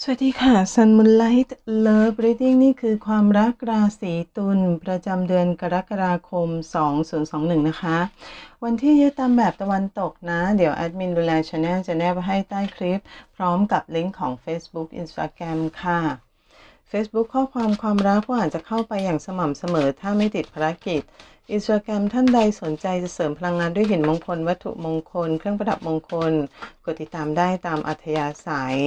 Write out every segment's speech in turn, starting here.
สวัสดีค่ะ Sun Moonlight Love Reading นี่คือความรักราศีตุลประจำเดือนกรกฎาคม 2021 นะคะ วันที่ยึดตามแบบตะวันตกนะ เดี๋ยวแอดมินดูแลช anel จะแนบไว้ให้ใต้คลิป พร้อมกับลิงก์ของ Facebook Instagram ค่ะ Facebook ข้อความความรักผู้อ่านจะเข้าไปอย่างสม่ำเสมอถ้าไม่ติดภารกิจ Instagram ท่านใดสนใจจะเสริมพลังงานด้วยหินมงคล วัตถุมงคล เครื่องประดับมงคล กดติดตามได้ตามอัธยาศัย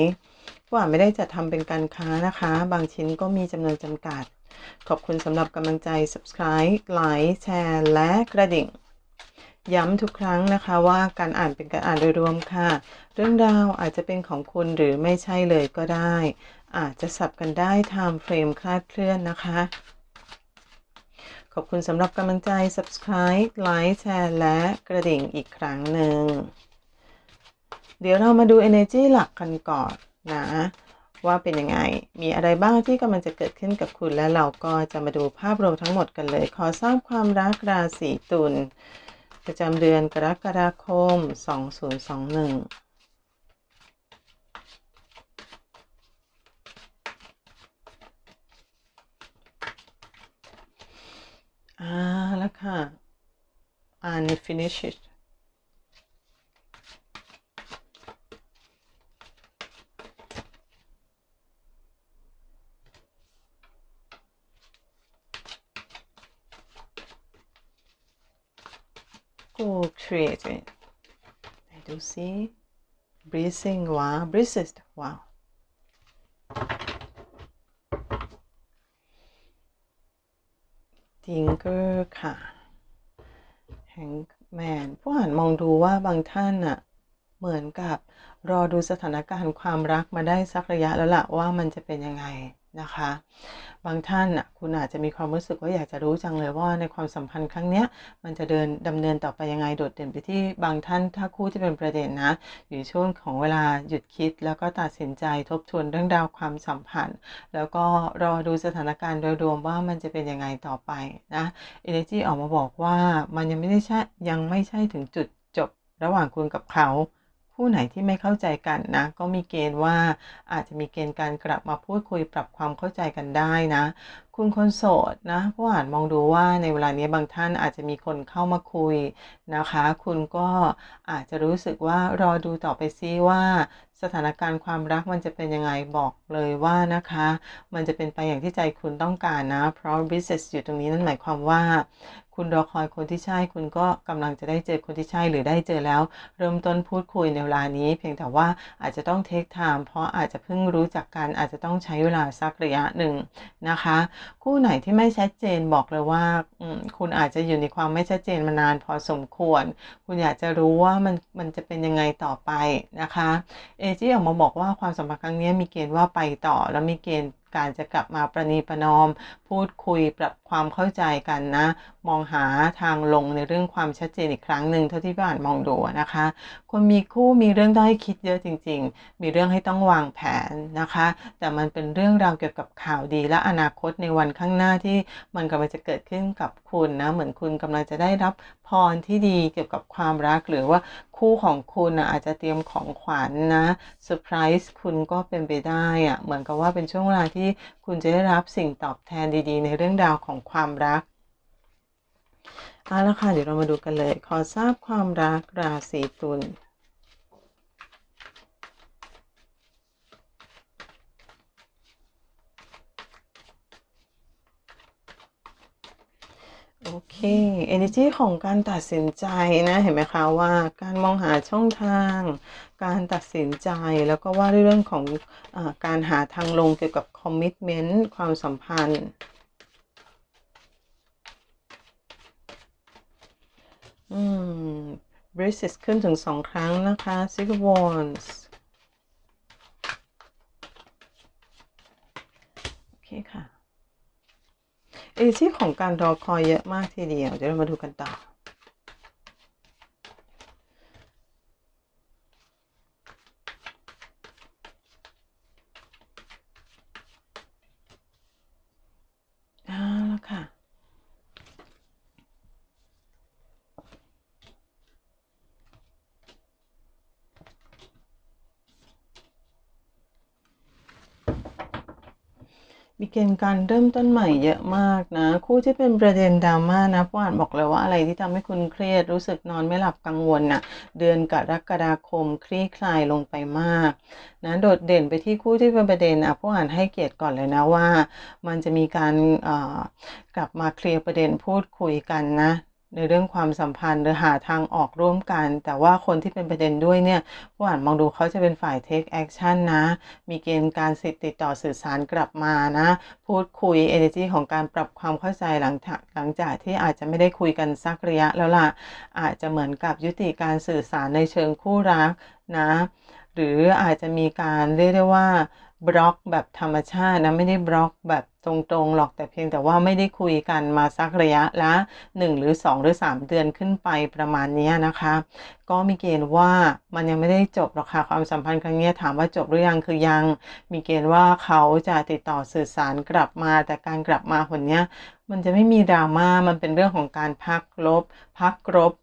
ผู้อ่านไม่ได้จะทำเป็นการค้านะคะ บางชิ้นก็มีจำนวนจำกัด ขอบคุณสำหรับกำลังใจ subscribe ไลค์แชร์ และกระดิ่ง ย้ำทุกครั้งนะคะว่าการอ่านเป็นการอ่านโดยรวมค่ะ เรื่องราวอาจจะเป็นของคุณหรือไม่ใช่เลยก็ได้ อาจจะสับกันได้ time frame คลาดเคลื่อนนะคะขอบคุณสำหรับกำลังใจ subscribe ไลค์แชร์ และกระดิ่งอีกครั้งหนึ่ง เดี๋ยวเรามาดู energy หลักกันก่อน นะว่าเป็นยังไง มีอะไรบ้างที่กำลังจะเกิดขึ้นกับคุณ และเราก็จะมาดูภาพรวมทั้งหมดกันเลย ขอทราบความรักราศีตุลประจำเดือนกรกฎาคม 2021อ่าแล้วค่ะ unfinished it ไหนดูซิ breathing ว้าว breathes ว้าวทิงเกอร์ค่ะแฮงแมนผู้อ่านมองดูว่าบางท่านอะเหมือนกับรอดูสถานการณ์ความรักมาได้สักระยะแล้วล่ะว่ามันจะเป็นยังไง นะคะ บางท่านอะคุณอาจจะมีความรู้สึกว่าอยากจะรู้จังเลยว่าในความสัมพันธ์ครั้งเนี้ยมันจะเดินดำเนินต่อไปยังไงโดดเด่นไปที่บางท่านถ้าคู่ที่เป็นประเด็นนะ อยู่ช่วงของเวลาหยุดคิด แล้วก็ตัดสินใจทบทวนเรื่องราวความสัมพันธ์ แล้วก็รอดูสถานการณ์โดยรวมว่ามันจะเป็นยังไงต่อไปนะ Energy ออกมาบอกว่ามันยังไม่ได้ใช่ยังไม่ใช่ถึงจุดจบระหว่างคุณกับเขา ผู้ไหนที่ไม่เข้าใจกันนะ ก็มีเกณฑ์ว่าอาจจะมีเกณฑ์การกลับมาพูดคุยปรับความเข้าใจกันได้นะ คุณคนโสดนะผู้อ่านมองดูว่าในเวลานี้บางท่านอาจจะมีคนเข้ามาคุยนะคะ คุณก็อาจจะรู้สึกว่ารอดูต่อไปซิว่าสถานการณ์ความรักมันจะเป็นยังไงบอกเลยว่านะคะ มันจะเป็นไปอย่างที่ใจคุณต้องการนะ เพราะ business อยู่ตรงนี้นั่นหมายความว่า คุณรอคอยคนที่ใช่ คุณก็กำลังจะได้เจอคนที่ใช่หรือได้เจอแล้ว เริ่มต้นพูดคุยในเวลานี้ เพียงแต่ว่าอาจจะต้องเทคไทม์เพราะอาจจะเพิ่งรู้จักกันอาจจะต้องใช้เวลาสักระยะหนึ่งนะคะคู่ไหนที่ไม่ชัดเจนบอกเลยว่าคุณอาจจะอยู่ในความไม่ชัดเจนมานานพอสมควร คุณอยากจะรู้ว่ามันมันจะเป็นยังไงต่อไปนะคะเอจี้ออกมาบอกว่าความสัมพันธ์ครั้งนี้มีเกณฑ์ว่าไปต่อ แล้วมีเกณฑ์การจะกลับมาประนีประนอมพูดคุยปรับความเข้าใจกันนะ มองหาทางลงในเรื่องความชัดเจนอีกครั้งหนึ่งเท่าที่ผ่านมองดูนะคะ คนมีคู่มีเรื่องต้องให้คิดเยอะจริง ๆ มีเรื่องให้ต้องวางแผนนะคะ แต่มันเป็นเรื่องราวเกี่ยวกับข่าวดีและอนาคตในวันข้างหน้าที่มันกำลังจะเกิดขึ้นกับคุณนะ เหมือนคุณกำลังจะได้รับพรที่ดีเกี่ยวกับความรักหรือว่าคู่ของคุณนะอาจจะเตรียมของขวัญนนะเซอร์ไพรส์คุณก็เป็นไปได้อะเหมือนกับว่าเป็นช่วงเวลาที่คุณจะได้รับสิ่งตอบแทนดีๆ ในเรื่องราวของความรักเอาละค่ะเดี๋ยวเรามาดูกันเลย ขอทราบความรักราศีตุล เค energy ของการตัดสินใจนะเห็นไหมคะว่าการมองหาช่องทาง การตัดสินใจแล้วก็ว่าเรื่องของอการหาทางลงเกี่ยวกับ commitment ความสัมพันธ์อืม braces ขึ้นถึงสองครั้งนะคะ six of wands โอเคค่ะ เอซี่ของการรอคอยเยอะมากทีเดียว เดี๋ยวเรามาดูกันต่อ เอาละค่ะ อ มีเกณฑ์การเริ่มต้นใหม่เยอะมากนะ คู่ที่เป็นประเด็นดราม่านะผู้อ่านบอกเลยว่าอะไรที่ทำให้คุณเครียดรู้สึกนอนไม่หลับกังวลนะเดือนกรกฎาคมคลี่คลายลงไปมากนะโดดเด่นไปที่คู่ที่เป็นประเด็นอะผู้อ่านให้เกียรติก่อนเลยนะว่า มันจะมีการกลับมาเคลียร์ประเด็นพูดคุยกันนะ ในเรื่องความสัมพันธ์หรือหาทางออกร่วมกัน แต่ว่าคนที่เป็นประเด็นด้วยเนี่ยผู้อ่านมองดูเขาจะเป็นฝ่าย take action นะ มีเกณฑ์การสิทธิ์ติดต่อสื่อสารกลับมานะ พูดคุย energy ของการปรับความเข้าใจหลังจากหลังจากที่อาจจะไม่ได้คุยกันสักระยะแล้วล่ะ อาจจะเหมือนกับยุติการสื่อสารในเชิงคู่รักนะ หรืออาจจะมีการเรียกได้ว่าบล็อกแบบธรรมชาตินะไม่ได้บล็อกแบบตรงๆหรอกแต่เพียงแต่ว่าไม่ได้คุยกันมาสักระยะละ 1 หรือ 2 หรือ 3 เดือนขึ้นไปประมาณนี้นะคะ ก็มีเกณฑ์ว่ามันยังไม่ได้จบหรอกค่ะความสัมพันธ์ครั้งนี้ถามว่าจบหรือยังคือยัง มีเกณฑ์ว่าเขาจะติดต่อสื่อสารกลับมา แต่การกลับมาคนนี้มันจะไม่มีดราม่ามันเป็นเรื่องของการพักลบ พักรบ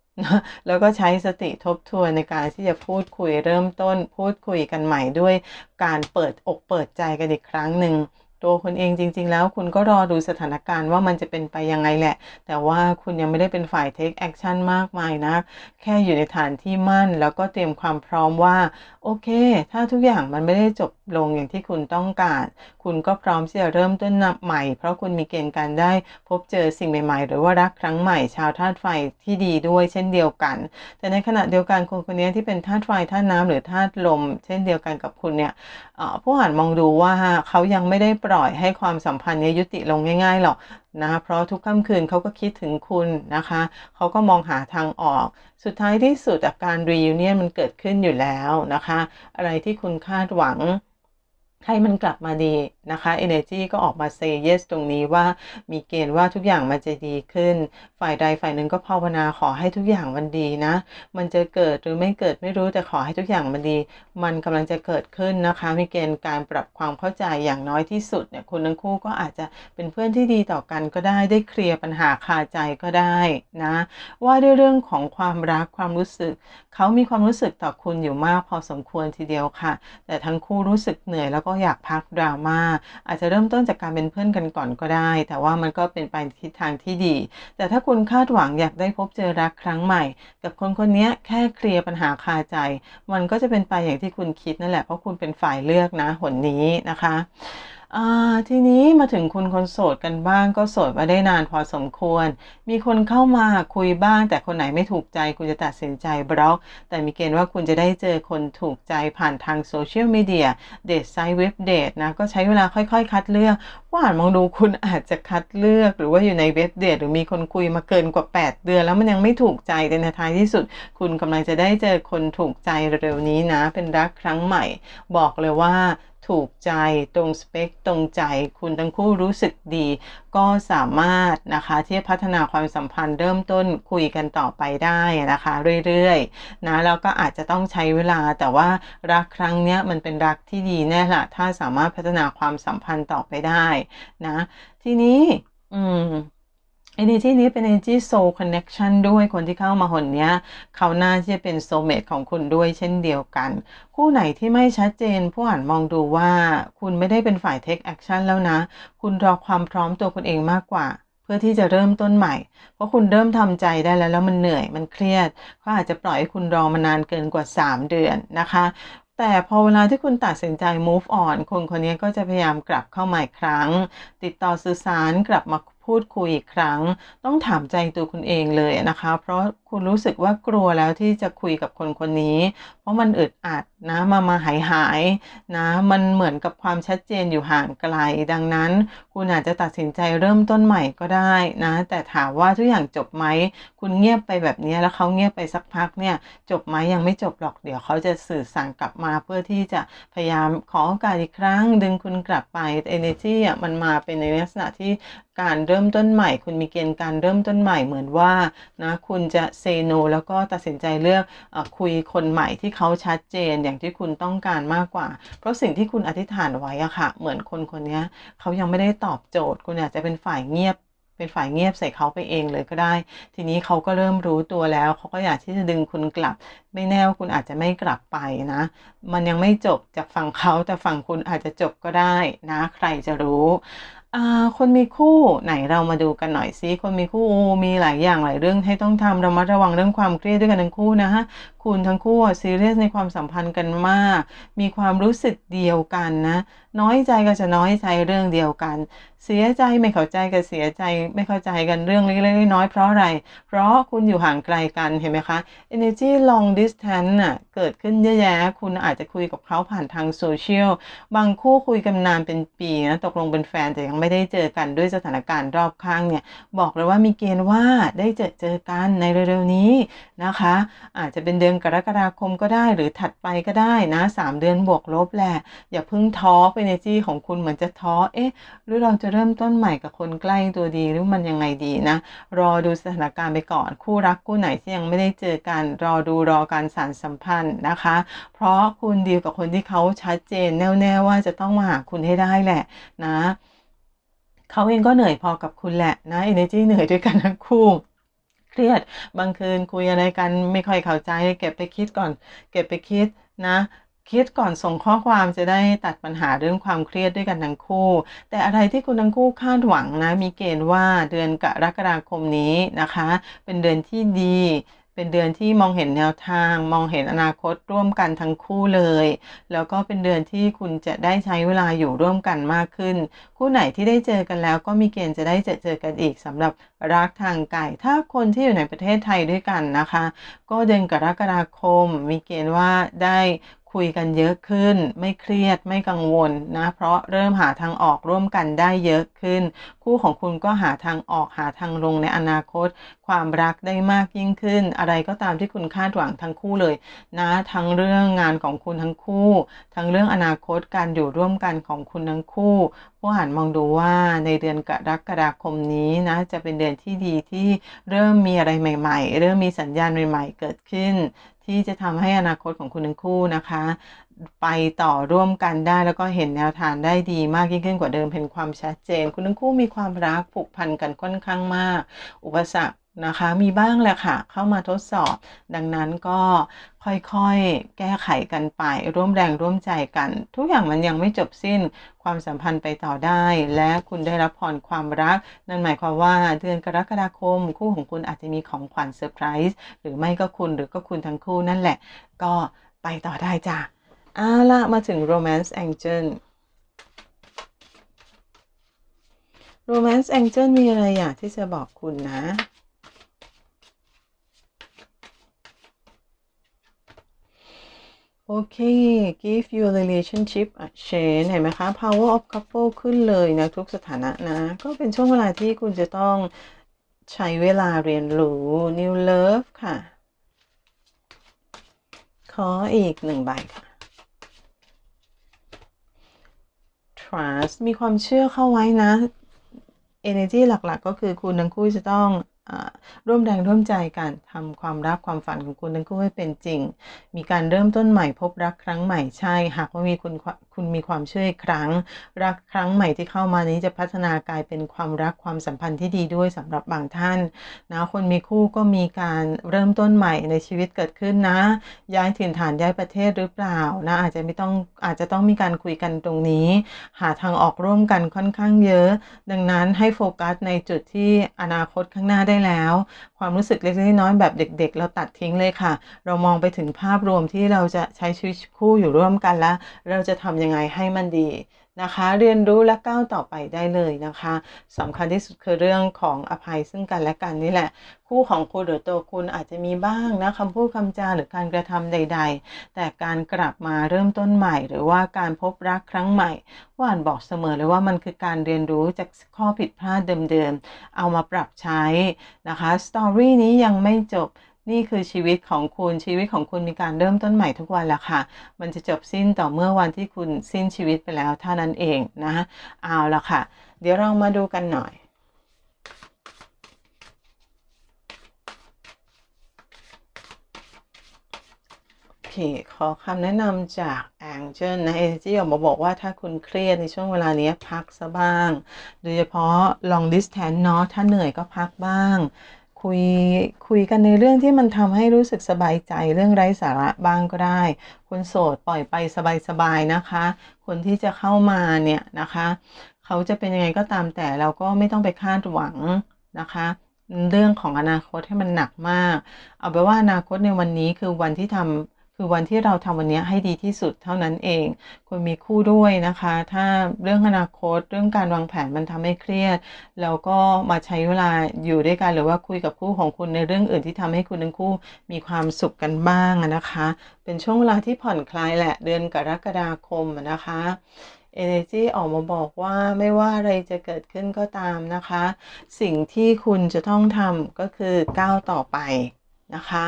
แล้วก็ใช้สติทบทวนในการที่จะพูดคุยเริ่มต้น พูดคุยกันใหม่ด้วยการเปิดอกเปิดใจกันอีกครั้งหนึ่ง ตัวคุณเองจริง ๆ แล้วคุณก็รอดูสถานการณ์ว่ามันจะเป็นไปยังไงแหละ แต่ว่าคุณยังไม่ได้เป็นฝ่าย take action มากมายนะ แค่อยู่ในฐานที่มั่น แล้วก็เตรียมความพร้อมว่า โอเค ถ้าทุกอย่างมันไม่ได้จบลงอย่างที่คุณต้องการ คุณก็พร้อมที่จะเริ่มต้นนับใหม่ เพราะคุณมีเกณฑ์การได้พบเจอสิ่งใหม่ ๆ หรือว่ารักครั้งใหม่ ชาวธาตุไฟที่ดีด้วยเช่นเดียวกัน แต่ในขณะเดียวกันคนคนนี้ที่เป็นธาตุไฟธาตุน้ำหรือธาตุลม เช่นเดียวกันกับคุณเนี่ยผู้อ่านมองดูว่าเขายังไม่ได้ปร่อยให้ความสัมพันธ์นี้ยุติลงง่าย ๆ หรอกนะเพราะทุกค่ำคืนเขาก็คิดถึงคุณนะคะเขาก็มองหาทางออก สุดท้ายที่สุดอาการรีวิเนียนมันเกิดขึ้นอยู่แล้วนะคะ อะไรที่คุณคาดหวัง ให้มันกลับมาดีนะคะ Energy ก็ออกมา say yes ตรงนี้ว่ามีเกณฑ์ว่าทุกอย่างมันจะดีขึ้น ฝ่ายใดฝ่ายหนึ่งก็ภาวนาขอให้ทุกอย่างมันดีนะ มันจะเกิดหรือไม่เกิดไม่รู้แต่ขอให้ทุกอย่างมันดี มันกำลังจะเกิดขึ้นนะคะ มีเกณฑ์การปรับความเข้าใจอย่างน้อยที่สุดเนี่ยคุณทั้งคู่ก็อาจจะเป็นเพื่อนที่ดีต่อกันก็ได้ได้เคลียร์ปัญหาคาใจก็ได้นะ ว่าด้วยเรื่องของความรักความรู้สึก เขามีความรู้สึกต่อคุณอยู่มากพอสมควรทีเดียวค่ะ แต่ทั้งคู่รู้สึกเหนื่อยแล้วก็อยากพักดราม่าอาจจะเริ่มต้นจากการเป็นเพื่อนกันก่อนก็ได้ แต่ว่ามันก็เป็นไปทิศทางที่ดี แต่ถ้าคุณคาดหวังอยากได้พบเจอรักครั้งใหม่ กับคนคนนี้แค่เคลียร์ปัญหาคาใจ มันก็จะเป็นไปอย่างที่คุณคิดนั่นแหละเพราะคุณเป็นฝ่ายเลือกนะหนนี้นะคะ ทีนี้มาถึงคุณคนโสดกันบ้างก็โสดมาได้นานพอสมควร มีคนเข้ามาคุยบ้าง แต่คนไหนไม่ถูกใจคุณจะตัดสินใจบล็อก แต่มีเกณฑ์ว่าคุณจะได้เจอคนถูกใจผ่านทางโซเชียลมีเดียเดทไซต์เว็บเดทนะก็ใช้เวลาค่อยๆ คัดเลือก ว่าอ่านมองดูคุณอาจจะคัดเลือกหรือว่าอยู่ในเว็บเดทหรือมีคนคุยมาเกินกว่า 8 เดือน แล้วมันยังไม่ถูกใจแต่ในท้ายที่สุด คุณกำลังจะได้เจอคนถูกใจเร็วๆนี้นะ เป็นรักครั้งใหม่ บอกเลยว่าถูกใจตรงสเปคตรงใจคุณทั้งคู่รู้สึกดี ก็สามารถนะคะที่จะพัฒนาความสัมพันธ์เริ่มต้นคุยกันต่อไปได้นะคะ เรื่อยๆนะแล้วก็อาจจะต้องใช้เวลาแต่ว่ารักครั้งนี้มันเป็นรักที่ดีแน่ละถ้าสามารถพัฒนาความสัมพันธ์ต่อไปได้นะ ทีนี้ อืม energy นี้เป็น energy soul connection ด้วยคนที่เข้ามาหนเนี้ย เขาน่าจะเป็น soulmate ของคุณด้วยเช่นเดียวกัน คู่ไหนที่ไม่ชัดเจน ผู้อ่านมองดูว่าคุณไม่ได้เป็นฝ่าย take action แล้วนะ คุณรอความพร้อมตัวคุณเองมากกว่าเพื่อที่จะเริ่มต้นใหม่ เพราะคุณเริ่มทำใจได้แล้วแล้วมันเหนื่อยมันเครียดเขาอาจจะปล่อยให้คุณรอมานานเกินกว่า 3 เดือนนะคะ แต่พอเวลาที่คุณตัดสินใจ move on คนคนนี้ก็จะพยายามกลับเข้ามาอีกครั้ง ติดต่อสื่อสารกลับมาพูดคุยอีกครั้ง ต้องถามใจตัวคุณเองเลยนะคะ เพราะคุณรู้สึกว่ากลัวแล้วที่จะคุยกับคนคนนี้ เพราะมันอึดอัดนะมามาหายหายนะมันเหมือนกับความชัดเจนอยู่ห่างไกล ดังนั้น คุณอาจจะตัดสินใจเริ่มต้นใหม่ก็ได้นะ แต่ถามว่าทุกอย่างจบไหมคุณเงียบไปแบบนี้แล้วเขาเงียบไปสักพักเนี่ยจบไหมยังไม่จบหรอกเดี๋ยวเขาจะสื่อสารกลับมาเพื่อที่จะพยายามขอโอกาสอีกครั้ง ดึงคุณกลับไป energy อะมันมาเป็นในลักษณะที่การเเริ่มต้นใหม่ คุณมีเกณฑ์การเริ่มต้นใหม่เหมือนว่านะคุณจะเซโนแล้วก็ตัดสินใจเลือกอคุยคนใหม่ที่เขาชัดเจนอย่างที่คุณต้องการมากกว่า เพราะสิ่งที่คุณอธิษฐานไว้อะค่ะ เหมือนคนคนนี้เขายังไม่ได้ตอบโจทย์ คุณอาจจะเป็นฝ่ายเงียบเป็นฝ่ายเงียบใส่เขาไปเองเลยก็ได้ ทีนี้เขาก็เริ่มรู้ตัวแล้ว เขาก็อยากที่จะดึงคุณกลับ ไม่แน่ว่าคุณอาจจะไม่กลับไปนะ มันยังไม่จบจากฝั่งเขาแต่ฝั่งคุณอาจจะจบก็ได้นะ ใครจะรู้ อ่าคนมีคู่ไหนเรามาดูกันหน่อยซิคนมีคู่มีหลายอย่างหลายเรื่องให้ต้องทำระมัดระวังเรื่องความเครียดด้วยกันทั้งคู่นะฮะ คุณทั้งคู่ซีเรียสในความสัมพันธ์กันมาก มีความรู้สึกเดียวกันนะ น้อยใจก็จะน้อยใจเรื่องเดียวกัน เสียใจไม่เข้าใจก็เสียใจไม่เข้าใจกันเรื่องเล็กๆน้อยๆเพราะอะไร เพราะคุณอยู่ห่างไกลกันเห็นไหมคะ energy long distance น่ะเกิดขึ้นเยอะแยะ คุณอาจจะคุยกับเขาผ่านทางโซเชียลบางคู่คุยกันนานเป็นปีนะตกลงเป็นแฟนแต่ยังไม่ได้เจอกันด้วยสถานการณ์รอบข้างเนี่ยบอกเลยว่ามีเกณฑ์ว่าได้เจอเจอกันในเร็วๆนี้นะคะ อาจจะเป็นเดือนกรกฎาคมก็ได้หรือถัดไปก็ได้นะสามเดือนบวกลบแหละ อย่าเพิ่งท้อไปในจี้ของคุณเหมือนจะท้อเอ๊ะ หรือเราจะเริ่มต้นใหม่กับคนใกล้ตัวดีหรือมันยังไงดีนะ รอดูสถานการณ์ไปก่อน คู่รักคู่ไหนที่ยังไม่ได้เจอกันรอดูรอการสานสัมพันธ์นะคะ เพราะคุณดีลกับคนที่เขาชัดเจนแน่ๆว่าจะต้องมาหาคุณให้ได้แหละนะเขาเองก็เหนื่อยพอกับคุณแหละนะ energy เหนื่อยด้วยกันทั้งคู่ เครียด บางคืนคุยอะไรกันไม่ค่อยเข้าใจ เก็บไปคิดก่อน เก็บไปคิดนะคิดก่อนส่งข้อความจะได้ตัดปัญหาเรื่องความเครียดด้วยกันทั้งคู่ แต่อะไรที่คุณทั้งคู่คาดหวังนะ มีเกณฑ์ว่าเดือนกรกฎาคมนี้นะคะ เป็นเดือนที่ดี เป็นเดือนที่มองเห็นแนวทาง มองเห็นอนาคตร่วมกันทั้งคู่เลย แล้วก็เป็นเดือนที่คุณจะได้ใช้เวลาอยู่ร่วมกันมากขึ้น คู่ไหนที่ได้เจอกันแล้วก็มีเกณฑ์จะได้เจอเจอกันอีกสำหรับรักทางไกลถ้าคนที่อยู่ในประเทศไทยด้วยกันนะคะ ก็เดือนกรกฎาคม มีเกณฑ์ว่าได้ คุยกันเยอะขึ้น ไม่เครียดไม่กังวลนะ เพราะเริ่มหาทางออกร่วมกันได้เยอะขึ้น คู่ของคุณก็หาทางออกหาทางลงในอนาคต ความรักได้มากยิ่งขึ้น อะไรก็ตามที่คุณคาดหวังทั้งคู่เลยนะทั้งเรื่องงานของคุณทั้งคู่ ทั้งเรื่องอนาคตการอยู่ร่วมกันของคุณทั้งคู่ ผู้อ่านมองดูว่าในเดือนกรกฎาคมนี้นะจะเป็นเดือนที่ดีที่เริ่มมีอะไรใหม่ ๆ เริ่มมีสัญญาณใหม่ ๆ เกิดขึ้น ที่จะทำให้อนาคตของคุณทั้งคู่นะคะ ไปต่อร่วมกันได้แล้วก็เห็นแนวทางได้ดีมากยิ่งขึ้นกว่าเดิมเป็นความชัดเจน คุณทั้งคู่มีความรักผูกพันกันค่อนข้างมาก อุปสรรค นะคะ มีบ้างแหละค่ะ เข้ามาทดสอบ ดังนั้นก็ค่อยๆ แก้ไขกันไป ร่วมแรงร่วมใจกัน ทุกอย่างมันยังไม่จบสิ้น ความสัมพันธ์ไปต่อได้ และคุณได้รับพรความรัก นั่นหมายความว่าเดือนกรกฎาคม คู่ของคุณอาจจะมีของขวัญเซอร์ไพรส์หรือไม่ก็คุณหรือก็คุณทั้งคู่นั่นแหละ ก็ไปต่อได้จ้ะเอาละมาถึง romance angel romance angel มีอะไรอยากที่จะบอกคุณนะ โอเค give your relationship a chance เห็นไหมคะ power of couple ขึ้นเลยนะทุกสถานะนะ ก็เป็นช่วงเวลาที่คุณจะต้องใช้เวลาเรียนรู้ new love ค่ะ ขออีกหนึ่งใบค่ะ trust มีความเชื่อเข้าไว้นะ energy หลักๆ ก็คือคุณทั้งคู่จะต้อง ร่วมแรงร่วมใจกันทำความรักความฝันของคุณทั้งคู่ให้เป็นจริง มีการเริ่มต้นใหม่พบรักครั้งใหม่ใช่ หากว่ามีคุณคุณมีความเชื่ออีกครั้ง รักครั้งใหม่ที่เข้ามานี้จะพัฒนากลายเป็นความรักความสัมพันธ์ที่ดีด้วยสำหรับบางท่านนะคนมีคู่ก็มีการเริ่มต้นใหม่ในชีวิตเกิดขึ้นนะ ย้ายถิ่นฐานย้ายประเทศหรือเปล่านะอาจจะไม่ต้องอาจจะต้องมีการคุยกันตรงนี้ หาทางออกร่วมกันค่อนข้างเยอะ ดังนั้นให้โฟกัสในจุดที่อนาคตข้างหน้าได้แล้ว ความรู้สึกเล็กๆน้อยๆแบบเด็ก ๆ เราตัดทิ้งเลยค่ะ เรามองไปถึงภาพรวมที่เราจะใช้ชีวิตคู่อยู่ร่วมกันแล้ว เราจะทำยังไงให้มันดี นะคะ เรียนรู้และก้าวต่อไปได้เลยนะคะสำคัญที่สุดคือเรื่องของอภัยซึ่งกันและกันนี่แหละ คู่ของคุณหรือตัวคุณอาจจะมีบ้างนะคำพูดคำจาหรือการกระทำใด ๆ แต่การกลับมาเริ่มต้นใหม่ หรือว่าการพบรักครั้งใหม่ว่านบอกเสมอเลยว่ามันคือการเรียนรู้จากข้อผิดพลาดเดิมๆเอามาปรับใช้นะคะสตอรี่นี้ยังไม่จบ นี่คือชีวิตของคุณชีวิตของคุณมีการเริ่มต้นใหม่ทุกวันแหละค่ะ มันจะจบสิ้นต่อเมื่อวันที่คุณสิ้นชีวิตไปแล้วเท่านั้นเองนะเอาละค่ะ เดี๋ยวเรามาดูกันหน่อยโอเคขอคำแนะนำจาก Angel นะ Energy ออกมาบอกว่าถ้าคุณเครียดในช่วงเวลานี้พักซะบ้าง โดยเฉพาะ long distance เนาะถ้าเหนื่อยก็พักบ้าง คุยคุยกันในเรื่องที่มันทำให้รู้สึกสบายใจเรื่องไร้สาระบ้างก็ได้ คนโสดปล่อยไปสบายๆนะคะ คนที่จะเข้ามาเนี่ยนะคะ เขาจะเป็นยังไงก็ตามแต่เราก็ไม่ต้องไปคาดหวังนะคะเรื่องของอนาคตให้มันหนักมาก เอาไปว่าอนาคตในวันนี้คือวันที่ทำ คือวันที่เราทำวันนี้ให้ดีที่สุดเท่านั้นเองคุณมีคู่ด้วยนะคะ ถ้าเรื่องอนาคตเรื่องการวางแผนมันทำให้เครียด แล้วก็มาใช้เวลาอยู่ด้วยกันหรือว่าคุยกับคู่ของคุณในเรื่องอื่นที่ทำให้คุณทั้งคู่มีความสุขกันบ้างนะคะ เป็นช่วงเวลาที่ผ่อนคลายแหละเดือนกรกฎาคมอะนะคะ Energy ออกมาบอกว่าไม่ว่าอะไรจะเกิดขึ้นก็ตามนะคะ สิ่งที่คุณจะต้องทำก็คือก้าวต่อไปนะคะ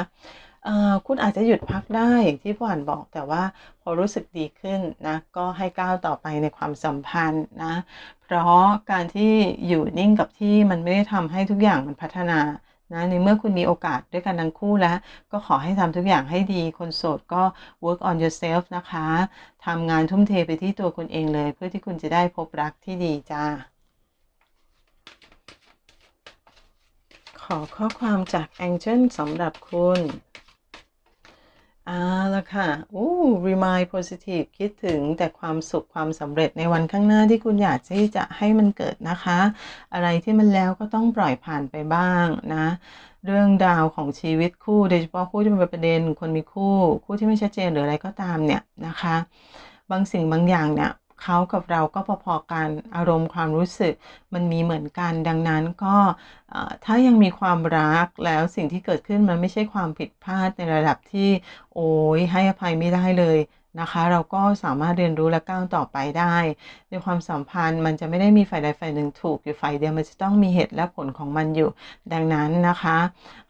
คุณอาจจะหยุดพักได้อย่างที่ผ่านบอก แต่ว่าพอรู้สึกดีขึ้นนะก็ให้ก้าวต่อไปในความสัมพันธ์นะเพราะการที่อยู่นิ่งกับที่มันไม่ได้ทำให้ทุกอย่างมันพัฒนานะในเมื่อคุณมีโอกาสด้วยกันทั้งคู่แล้ว ก็ขอให้ทำทุกอย่างให้ดีคนโสดก็ work on yourself นะคะทำงานทุ่มเทไปที่ตัวคุณเองเลย เพื่อที่คุณจะได้พบรักที่ดีจ้าขอข้อความจาก Angel สำหรับคุณ ละค่ะอู้ remind positive คิดถึงแต่ความสุขความสำเร็จในวันข้างหน้าที่คุณอยากที่จะให้มันเกิดนะคะ อะไรที่มันแล้วก็ต้องปล่อยผ่านไปบ้างนะ เรื่องดาวของชีวิตคู่ โดยเฉพาะคู่ที่เป็นประเด็นคนมีคู่ คู่ที่ไม่ชัดเจนหรืออะไรก็ตามเนี่ยนะคะ บางสิ่งบางอย่างเนี่ย เขากับเราก็พอๆกันอารมณ์ความรู้สึกมันมีเหมือนกัน ดังนั้นก็ถ้ายังมีความรักแล้วสิ่งที่เกิดขึ้นมันไม่ใช่ความผิดพลาดในระดับที่ โอ้ยให้อภัยไม่ได้เลยนะคะ เราก็สามารถเรียนรู้และก้าวต่อไปได้ ในความสัมพันธ์มันจะไม่ได้มีฝ่ายใดฝ่ายหนึ่งถูกอยู่ฝ่ายเดียวมันจะต้องมีเหตุและผลของมันอยู่ ดังนั้นนะคะ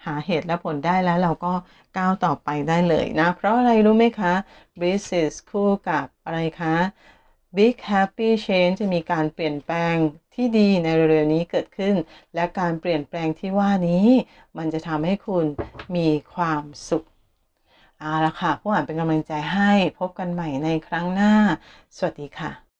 หาเหตุและผลได้แล้วเราก็ก้าวต่อไปได้เลยนะ เพราะอะไรรู้ไหมคะ b r i s is คู่กับอะไรคะ Big Happy Change จะมีการเปลี่ยนแปลงที่ดีในเร็วๆนี้เกิดขึ้น และการเปลี่ยนแปลงที่ว่านี้ มันจะทำให้คุณมีความสุขเอาละค่ะ ผู้อ่านเป็นกำลังใจให้พบกันใหม่ในครั้งหน้า สวัสดีค่ะ